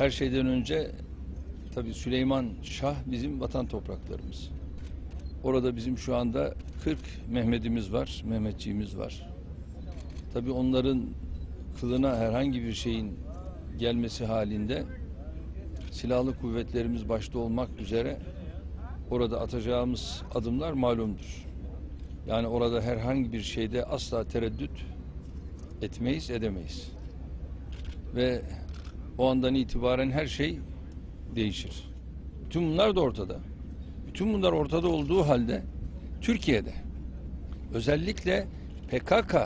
Her şeyden önce tabii Süleyman Şah bizim vatan topraklarımız. Orada bizim şu anda 40 Mehmet'imiz var, Mehmetçiğimiz var. Tabii onların kılına herhangi bir şeyin gelmesi halinde silahlı kuvvetlerimiz başta olmak üzere orada atacağımız adımlar malumdur. Yani orada herhangi bir şeyde asla tereddüt etmeyiz, edemeyiz. Ve o andan itibaren her şey değişir. Bütün bunlar da ortada. Bütün bunlar ortada olduğu halde Türkiye'de özellikle PKK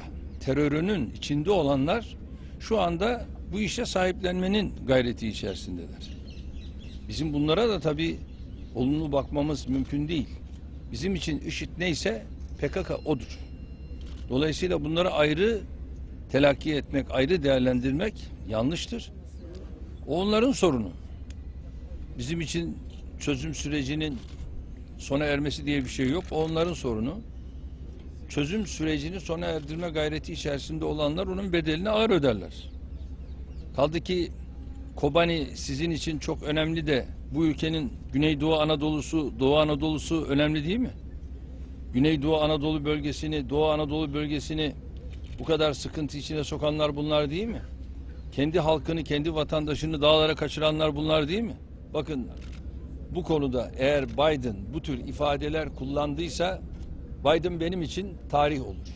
terörünün içinde olanlar şu anda bu işe sahiplenmenin gayreti içerisindeler. Bizim bunlara da tabii olumlu bakmamız mümkün değil. Bizim için IŞİD neyse PKK odur. Dolayısıyla bunları ayrı telakki etmek, ayrı değerlendirmek yanlıştır. O onların sorunu. Bizim için çözüm sürecinin sona ermesi diye bir şey yok. O onların sorunu. Çözüm sürecini sona erdirme gayreti içerisinde olanlar onun bedelini ağır öderler. Kaldı ki Kobani sizin için çok önemli de bu ülkenin Güneydoğu Anadolu'su, Doğu Anadolu'su önemli değil mi? Güneydoğu Anadolu bölgesini, Doğu Anadolu bölgesini bu kadar sıkıntı içine sokanlar bunlar değil mi? Kendi halkını, kendi vatandaşını dağlara kaçıranlar bunlar değil mi? Bakın bu konuda eğer Biden bu tür ifadeler kullandıysa Biden benim için tarih olur.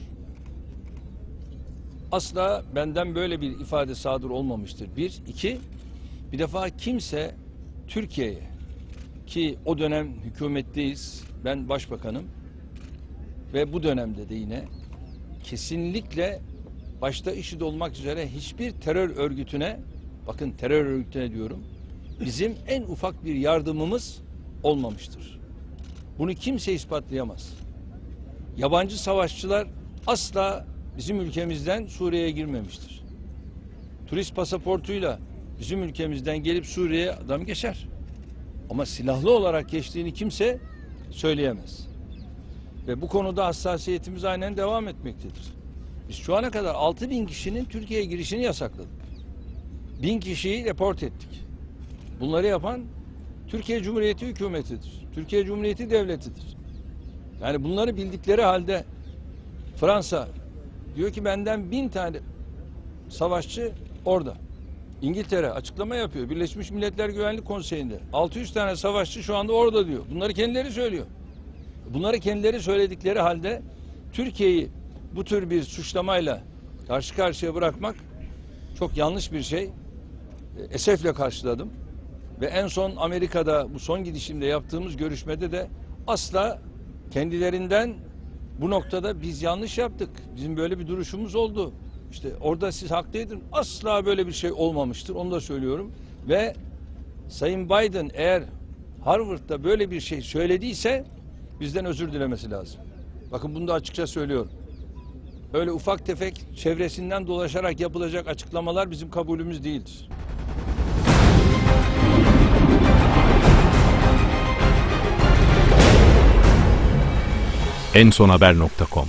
Asla benden böyle bir ifade sadır olmamıştır. Bir, iki, bir defa kimse Türkiye'ye ki o dönem hükümetteyiz, ben başbakanım ve bu dönemde de yine kesinlikle başta IŞİD olmak üzere hiçbir terör örgütüne, bakın terör örgütüne diyorum, bizim en ufak bir yardımımız olmamıştır. Bunu kimse ispatlayamaz. Yabancı savaşçılar asla bizim ülkemizden Suriye'ye girmemiştir. Turist pasaportuyla bizim ülkemizden gelip Suriye'ye adam geçer. Ama silahlı olarak geçtiğini kimse söyleyemez. Ve bu konuda hassasiyetimiz aynen devam etmektedir. Biz şu ana kadar 6 bin kişinin Türkiye'ye girişini yasakladık. Bin kişiyi report ettik. Bunları yapan Türkiye Cumhuriyeti hükümetidir. Türkiye Cumhuriyeti devletidir. Yani bunları bildikleri halde Fransa diyor ki benden bin tane savaşçı orada. İngiltere açıklama yapıyor. Birleşmiş Milletler Güvenlik Konseyi'nde 600 tane savaşçı şu anda orada diyor. Bunları kendileri söylüyor. Bunları kendileri söyledikleri halde Türkiye'yi bu tür bir suçlamayla karşı karşıya bırakmak çok yanlış bir şey. E, Esefle karşıladım. Ve en son Amerika'da bu son gidişimde yaptığımız görüşmede de asla kendilerinden bu noktada biz yanlış yaptık. Bizim böyle bir duruşumuz oldu. İşte orada siz haklıydın. Asla böyle bir şey olmamıştır. Onu da söylüyorum. Ve Sayın Biden eğer Harvard'da böyle bir şey söylediyse bizden özür dilemesi lazım. Bakın bunu da açıkça söylüyorum. Öyle ufak tefek çevresinden dolaşarak yapılacak açıklamalar bizim kabulümüz değildir. ensonhaber.com